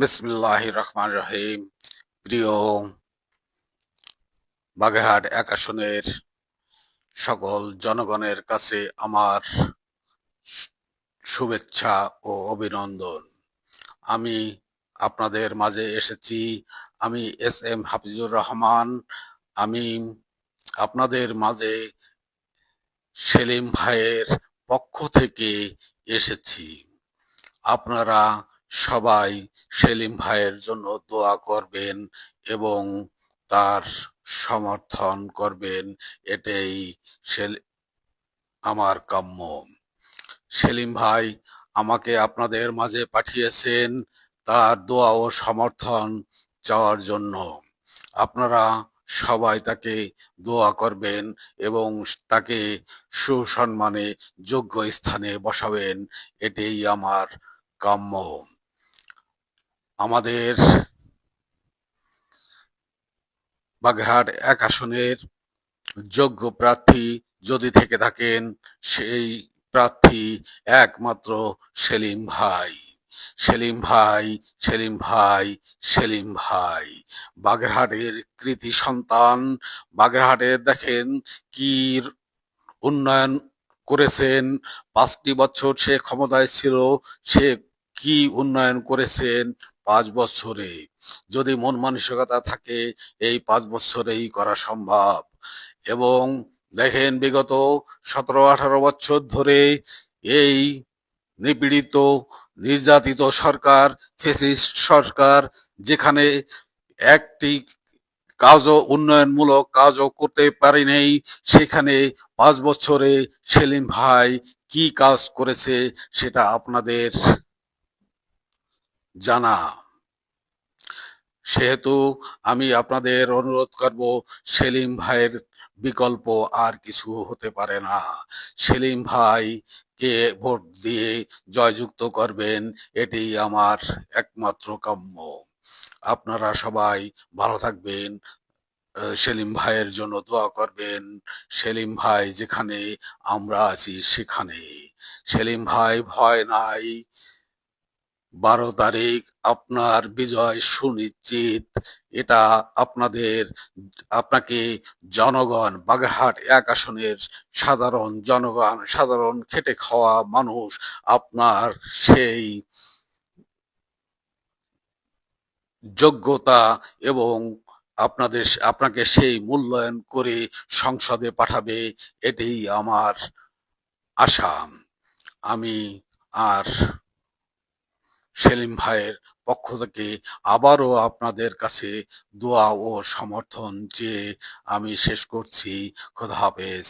বিসমিল্লাহ রহমান রহিম প্রিয় বাগেরহাট এক আসনের সকল জনগণের কাছে আমার শুভেচ্ছা ও অভিনন্দন। আমি আপনাদের মাঝে এসেছি, আমি এস এম হাফিজুর রহমান। আমি আপনাদের মাঝে সেলিম ভাইয়ের পক্ষ থেকে এসেছি। আপনারা সবাই সেলিম ভাইয়ের জন্য দোয়া করবেন এবং তার সমর্থন করবেন। এটাই আমার কাম্য। সেলিম ভাই আমাকে আপনাদের মাঝে পাঠিয়েছেন তার দোয়া ও সমর্থন চাওয়ার জন্য। আপনারা সবাই তাকে দোয়া করবেন এবং তাকে সুসম্মানে যোগ্য স্থানে বসাবেন। এটাই আমার কাম্য। আমাদের বাগেরহাট এক আসনের যোগ্য প্রার্থী যদি থেকে থাকেন, সেই প্রার্থী একমাত্র সেলিম ভাই। সেলিম ভাই সেলিম ভাই সেলিম ভাই। বাগেরহাটের কৃতি সন্তান, বাগেরহাটে দেখেন কি উন্নয়ন করেছেন। পাঁচটি বছর সে ক্ষমতায় ছিল, সে কি উন্নয়ন করেছেন পাঁচ বছরে যদি মন মানসিকতা থাকে, এই পাঁচ বছরেই করা সম্ভব। এবং দেখেন, বিগত সতেরো, আঠারো বছর ধরে এই নিপীড়িত, নির্যাতিত সরকার, ফেসিস্ট সরকার, যেখানে একটি কাজও উন্নয়নমূলক কাজও করতে পারি নেই, সেখানে পাঁচ বছরে সেলিম ভাই কি কাজ করেছে, সেটা আপনাদের জানা সেহেতু আমি আপনাদের অনুরোধ করব, সেলিম ভাইয়ের বিকল্প আর কিছু হতে পারে না। সেলিম ভাই কে ভোট দিয়ে জয়যুক্ত করবেন এটি আমার একমাত্র কাম্য। আপনারা সবাই ভালো থাকবেন, সেলিম ভাইয়ের জন্য দোয়া করবেন, সেলিম ভাই যেখানে আমরা আছি সেখানে। সেলিম ভাই ভয় নাই বারো তারিখ আপনার বিজয় সুনিশ্চিত। এটা আপনাদের, আপনাকে জনগণ, বাগেরহাট এক আসনের সাধারণ জনগণ, সাধারণ খেটে খাওয়া মানুষ, আপনার সেই যোগ্যতা এবং আপনাদের আপনাকে সেই মূল্যায়ন করে সংসদে পাঠাবে, এটাই আমার আশা। আমি আর সেলিম ভাইয়ের পক্ষ থেকে আবারও আপনাদের কাছে দোয়া ও সমর্থন চেয়ে আমি শেষ করছি। খোদা হাফেজ।